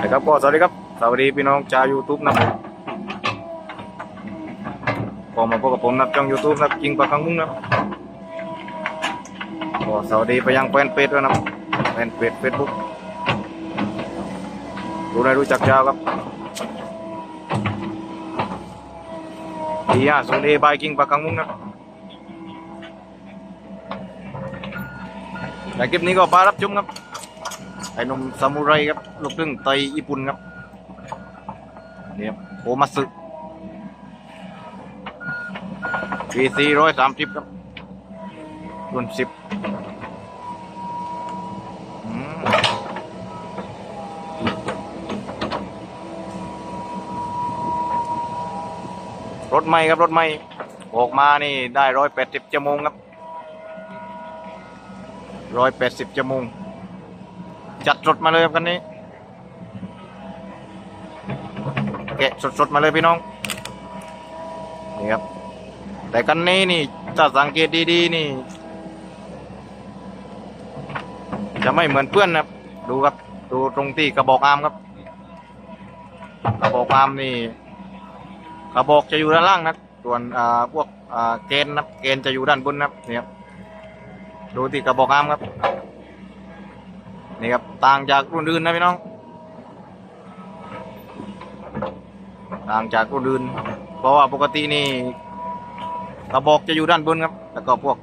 ครับก็สวัสดีครับ สวัสดีพี่น้องชาวยูทูบนะก็มาพบกับผมนะครับช่องยูทูบนะครับยิงปากกังมุ้งนะก็สวัสดีไปยังแฟนเพจด้วยนะแฟนเพจเฟซบุ๊กรู้ได้รู้จักยาวครับดีอะสวัสดีบายกิงปากกังมุ้งนะแต่คลิปนี้ก็ปารับชมครับ ไอ้หนุ่มซามูไรครับลูกครึ่งไทยญี่ปุ่นครับเนี่ยครับโอมาสึปีสี่ร้อยสามสิบครับรุ่นสิบรถไม่ครับ รถไม่ออกมานี่ได้ร้อยแปดสิบชั่วโมงครับร้อยแปดสิบชั่วโมง จัดสดมาเลยครับกันนี้ แกะสดๆมาเลยพี่น้อง นี่ครับ แต่กันนี้นี่ถ้าสังเกตดีๆนี่ จะไม่เหมือนเพื่อนนะครับ ดูครับ ดูตรงที่กระบอกอามครับ กระบอกอามนี่ กระบอกจะอยู่ด้านล่างนะส่วนอ่าพวกอ่าเกณฑ์นะเกณฑ์จะอยู่ด้านบนนะครับนี่ครับดูที่กระบอกอามครับ นี่ครับต่างจากรุ่นอื่นนะพี่น้อง ต่างจากรุ่นอื่น เพราะว่าปกตินี่กระบอกจะอยู่ด้านบนครับ แล้วก็พวก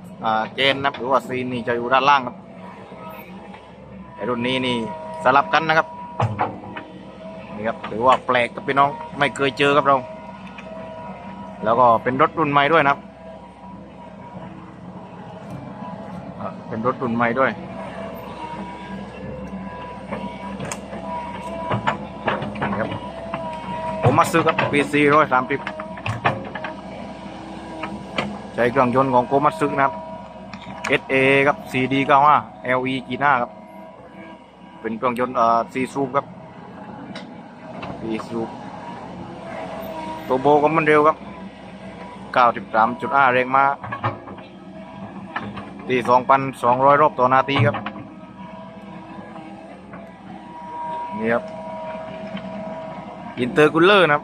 เกณฑ์นะหรือว่าซีนนี่จะอยู่ด้านล่างครับไอรุ่นนี้นี่สลับกันนะครับนี่ครับถือว่าแปลกกับพี่น้องไม่เคยเจอกับเรา แล้วก็เป็นรถรุ่นใหม่ด้วยนะครับเป็นรถรุ่นใหม่ด้วย ครับ ผมมาซื้อกับปีซีร้อยสามสิบใช้เครื่องยนต์ของโกมัตสึนะครับ SA ครับ CD 95 LE กีน้าครับ เป็นเครื่องยนต์เอ่อซีซูปครับซีซูปตัวโบก็มันเร็วครับ93.5แรงมาตี2,200รอบต่อนาทีครับ นี่ครับ อินเตอร์คูลเลอร์นะครับ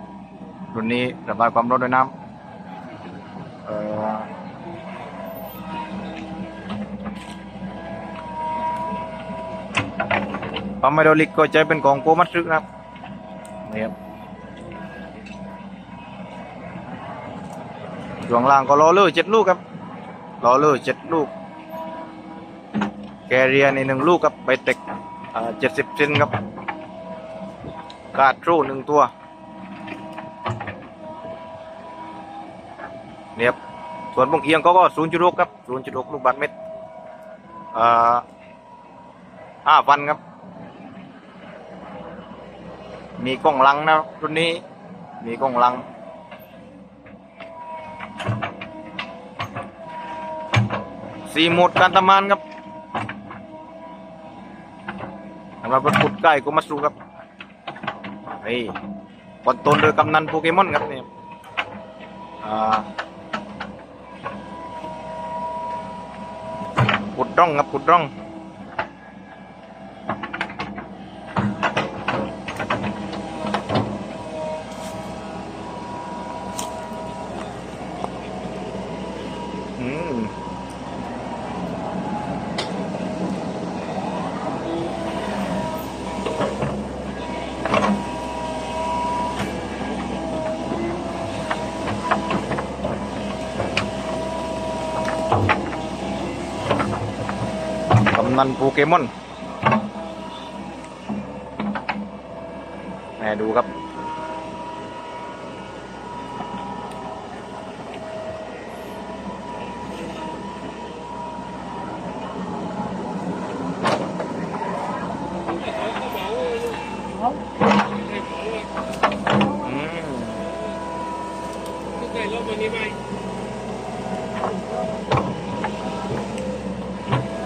รุ่นนี้ระบายความร้อนด้วยน้ำปั๊มไฮดรอลิกก็ใช้เป็นของโกมัตสึนะครับนี่ครับช่วงล่างก็ล้อเลอร์เจ็ดลูกครับล้อเลอร์เจ็ดลูก แกเรียในหนึ่งลูกครับไปเต็กเจ็ดสิบเซนครับ กาดโร่หนึ่งตัวเนี่ยครับส่วนบงเอียงก็ก็ศูนย์จุดหกครับศูนย์จุดหกลูกบาทเมตรอ่าห้าพันครับ มีกล้องหลังนะรุ่นนี้ มีกล้องหลังสี่โหมดการทำงานครับสำหรับรถขุดใกล้ก็มาสู่ครับ นี่คอนโทรลโดยกำนันโปเกมอนครับเนี่อ่าขุดร่องครับขุดร่อง กำนันโปเกมอนแหม่ดูครับ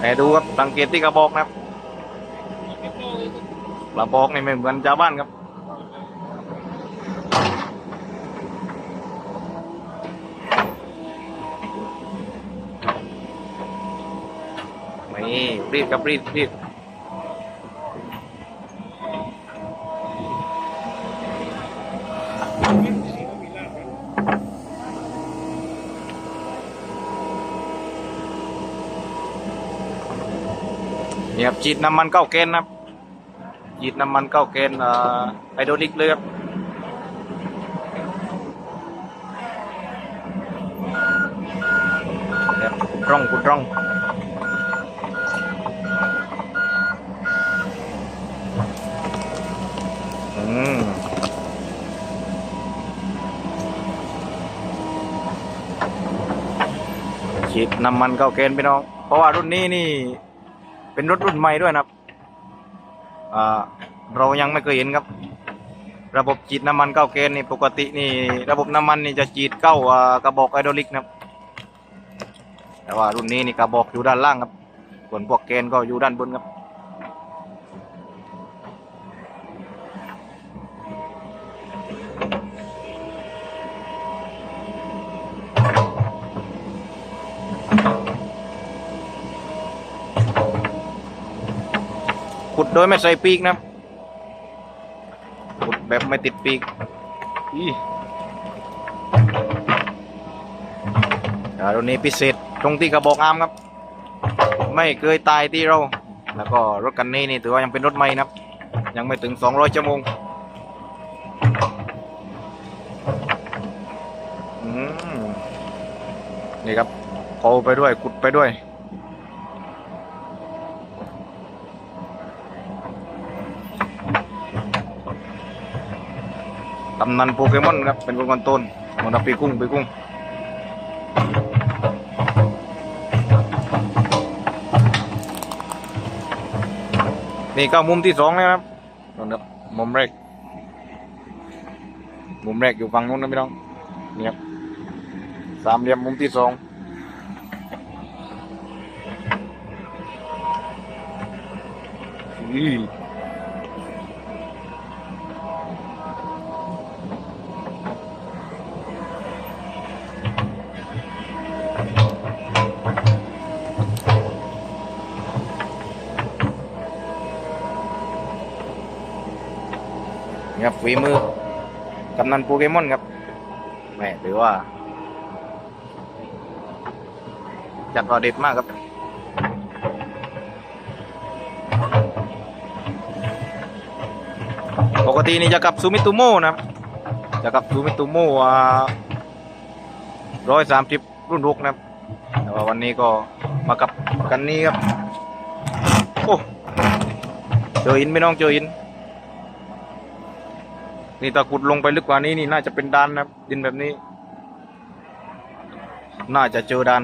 แต่ดูครับสังเกตที่กระบอกนะครับกระบอกนี่ไม่เหมือนชาวบ้านครับนี่รีดกับรีบรีด นี่ครับฉีดน้ำมันเก้าเกนนะครับฉีดน้ำมันเก้าเกนอ่อไฮโดรลิกเลยครับเนี่ยกุดร่องกุดร่องอืมฉีดน้ำมันเก้าเกนพี่น้อง เพราะว่ารุ่นนี้นี่ เป็นรถรุ่นใหม่ด้วยนะครับเรายังไม่เคยเห็นครับ ระบบจีดน้ำมันเก้าเกนนี่ปกตินี่ระบบน้ำมันนี่จะจีดเก้ากระบอกไอดอลิกนะครับแต่ว่ารุ่นนี้นี่กระบอกอยู่ด้านล่างครับ ส่วนพวกเกนก็อยู่ด้านบนครับ ขุดโดยไม่ใส่ปีกนะขุดแบบไม่ติดปีกอีอ่ารุ่นนี้พิเศษตรงที่กระบอกอามครับ ไม่เคยตายที่เรา แล้วก็รถคันนี้นี่ถือว่ายังเป็นรถใหม่นะครับ ยังไม่ถึง 200 ชั่วโมงอืมนี่ครับเอาไปด้วยขุดไปด้วยำนานโปเกมอนครับ เป็นคนกันต้นมันปีกุ้งปีกุ้งนี่ก็มุมที่สองแล้วครับนนครับ มุมแรก มุมแรกอยู่ฝั่งนู้นนะพี่น้องนี่ครับสามเหลี่ยมมุมที่สองอีนี่ ฝีมือกำนันโปเกมอนครับแหมถือว่า จัดว่าเด็ดมากครับปกตินี่จะกับซูมิตุโมนะจะกับซูมิตุโมอ่าร้อยสามสิบรุ่นหกนะแต่ว่าวันนี้ก็มากับกันนี้ครับ โอ้เจอหินไม่น้องเจอหิน นี่ตะกุดลงไปลึกกว่านี้นี่น่าจะเป็นดานนะครับ ดินแบบนี้ น่าจะเจอดาน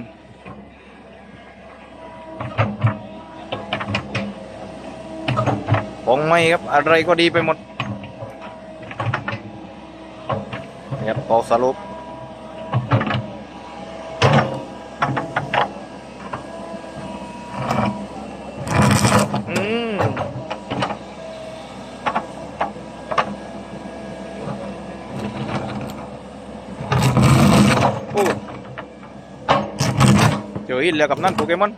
ของไม่ครับอะไรก็ดีไปหมดนี่ครับพอสรุป เจอหินแล้วกับนั่นโปเกมอน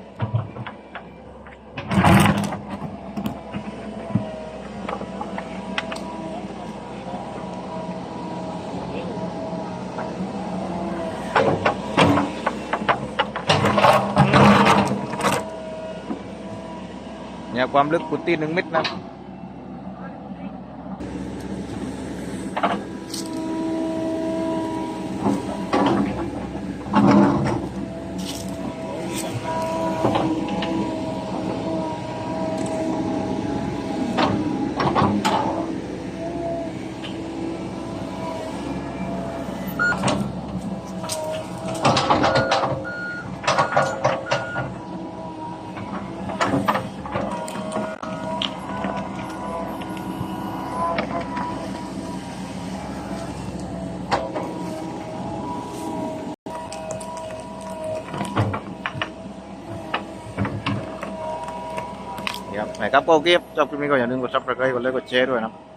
เนี่ยความลึกกุฏิหนึ่งเมตรนะ นะครับก็โอเคครับชอบคลิปนี้ก็อย่าลืมกดซับสไครต์กดไลค์กดแชร์ด้วยนะครับ